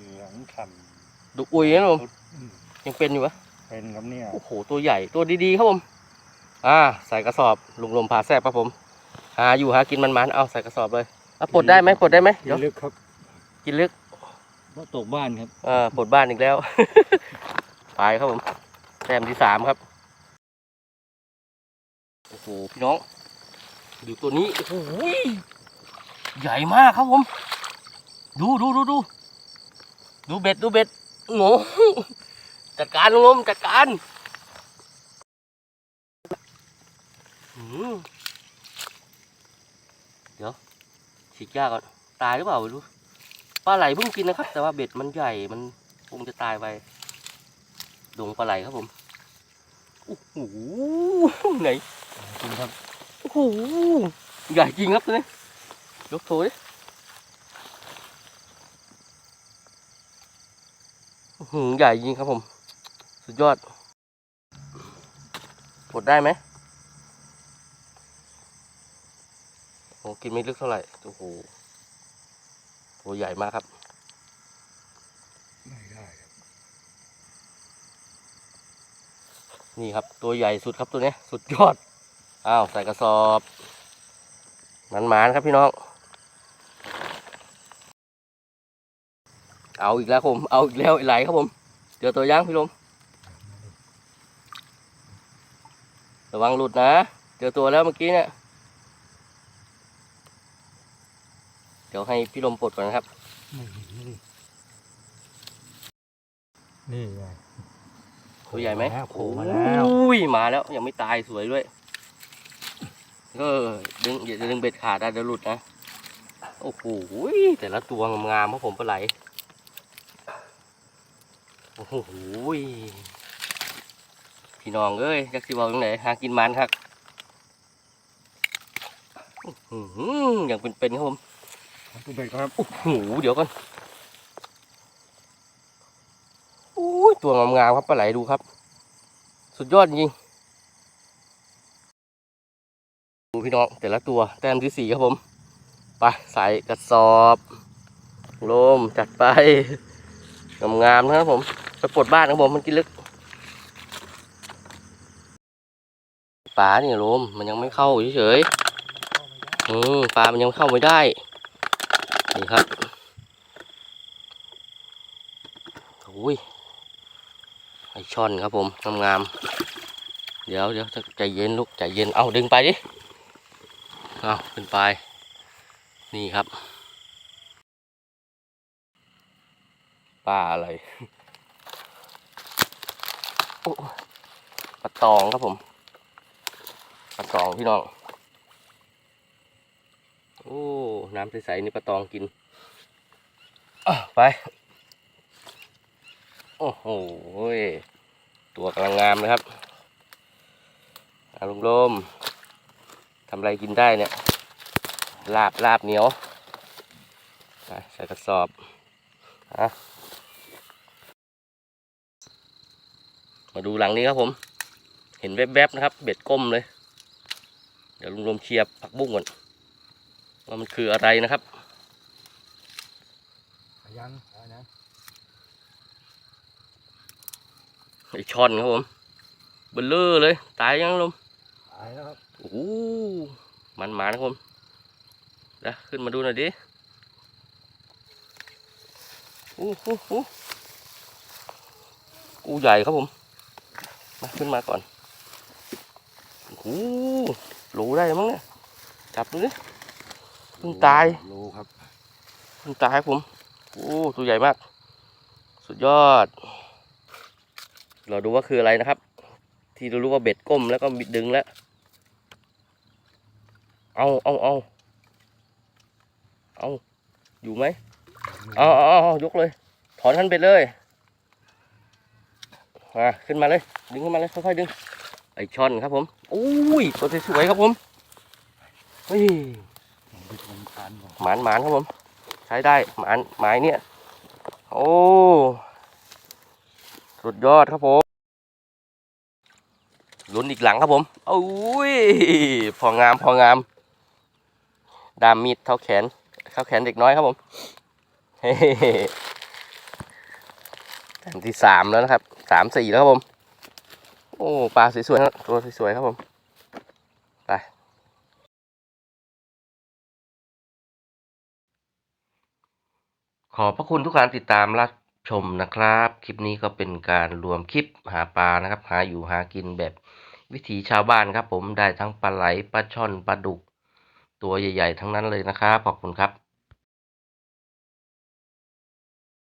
เหลืองฉ่ดุอุยนะครับผมำอืมยังเป็นอยู่ปะเป็นครับเนี่ยโอ้โหตัวใหญ่ตัวดีๆครับผม อ่า ใส่กระสอบลุงลมพาแซ่บครับผม หาอยู่หากินมันๆเอาใส่กระสอบเลยอะปลดได้ไหมปลดได้ไหมเดี๋ยวลึกครับกินลึกเพราะตกบ้านครับอ่าปลดบ้านอีกแล้ว ไปครับผมแต้มที่สามครับ โอ้โห พี่น้อง ดูตัวนี้ โอ้โหใหญ่มากครับผม ดูดูดูดู ดูเบ็ดดูเบ็ดโง่จัดการลุงลมจัดการอืมเดี๋ยวฉีกยาก่อนตายหรือเปล่าไม่รู้ปลาไหลเพิ่งกินนะครับ แต่ว่าเบ็ดมันใหญ่มันคงจะตายไปดงปลาไหลครับผมโอ้โหไหนจริงครับโอ้โหใหญ่จริงครับตัวนี้ยกโถดิอื้อหือ ใหญ่จริงครับผม สุดยอดกดได้ไหมโอ้กินไม่ลึกเท่าไหร่โอ้โหตัวใหญ่มากครับ ไม่ได้ครับ นี่ครับตัวใหญ่สุดครับตัวนี้ สุดยอด อ้าว ใส่กระสอบ มันหมานๆครับพี่น้อง เอาอีกแล้วครับผม เอาอีกแล้วไอ้ไหลครับผม เจอตัวย่างพี่ลม ระวังหลุดนะ เจอตัวแล้วเมื่อกี้เนี่ย เดี๋ยวให้พี่ลมปลดก่อนนะครับไม่เห็นเลยนี่ไงตัวใหญ่ไหมโผล่มาแล้วอุ้ยมาแล้ว ยังไม่ตายสวยด้วยเออดึงอย่าดึงเบ็ดขาดนะเดี๋ยวหลุดนะ โอ้โหแต่ละตัวงามๆครับผมปลาไหล โอ้โหพี่น้องเอ้ยจักสิบอกตรงไหนหากินมันครับอื้อหืออย่างเป็นๆครับผมตัวเบ็ดครับโอ้โหเดี๋ยวก่อนโอ้ยตัวงามๆครับปลาไหลดูครับ สุดยอดจริงดูพี่น้องแต่ละตัวแต้มที่สี่ครับผมไปใส่กระสอบโลมจัดไปงามๆนะครับผม ไปปลดบ้านครับผมมันกินลึกปลาเนี่ยลมมันยังไม่เข้าเฉยๆอืมปลามันยังเข้าไม่ได้นี่ครับโอ้ยไอช่อนครับผมงามๆเดี๋ยวเดี๋ยวใจเย็นลูกใจเย็นเอาดึงไปดิเอาขึ้นไป นี่ครับปลาอะไร ปลาตองครับผมปลาตองพี่น้องโอ้น้ำใสๆนี่ปลาตองกินไปโอ้โหตัวกำลังงามเลยครับอาลุงลมทำอะไรกินได้เนี่ย ลาบลาบเหนียวใส่กระสอบอะ มาดูหลังนี้ครับผม เห็นแวบๆนะครับ เบ็ดก้มเลย เดี๋ยวลุงลมเคลียร์ผักบุ้งก่อนว่ามันคืออะไรนะครับยังเอานะไอช่อนครับผมเบลเลอร์เลย ตายยังลมตายแล้วครับโอ้โหมันมานะครับผมเดี๋ยวขึ้นมาดูหน่อยดิโอ้โหโอ้กูใหญ่ครับผม มาขึ้นมาก่อนโอ้โหรู้ได้มั้งเนี่ยจับดูดิเพิ่งตายรู้ครับเพิ่งตายครับผมโอ้ตัวใหญ่มาก สุดยอด เราดูว่าคืออะไรนะครับ ที่เรารู้ว่าเบ็ดก้มแล้วก็บิดดึงแล้ว เอาเอาเอาเอาอยู่ไหมเอาเอาเอาเอายกเลย ถอนคันเบ็ดเลย มาขึ้นมาเลย ดึงขึ้นมาเลยค่อยๆดึงไอช่อนครับผมอุ้ยตัวสวยๆครับผมเฮ้ยผมนก่อนหมานหมานครับผม ใช้ได้หมานหมายเนี่ยโอ้สุดยอดครับผมลุ้นอีกหลังครับผมโอ้ยพองามพองาม ดามมีดเท่าแขนเท่าแขนเด็กน้อยครับผมเฮ้แต้มที่สามแล้วนะครับ สามสี่แล้วครับผม โอ้ปลาสวยๆครับตัวสวยๆครับผม ไป ขอบพระคุณทุกการติดตามรับชมนะครับ คลิปนี้ก็เป็นการรวมคลิปหาปลานะครับ หาอยู่หากินแบบวิถีชาวบ้านครับ ผมได้ทั้งปลาไหลปลาช่อนปลาดุก ตัวใหญ่ ๆ ทั้งนั้นเลยนะครับขอบคุณครับ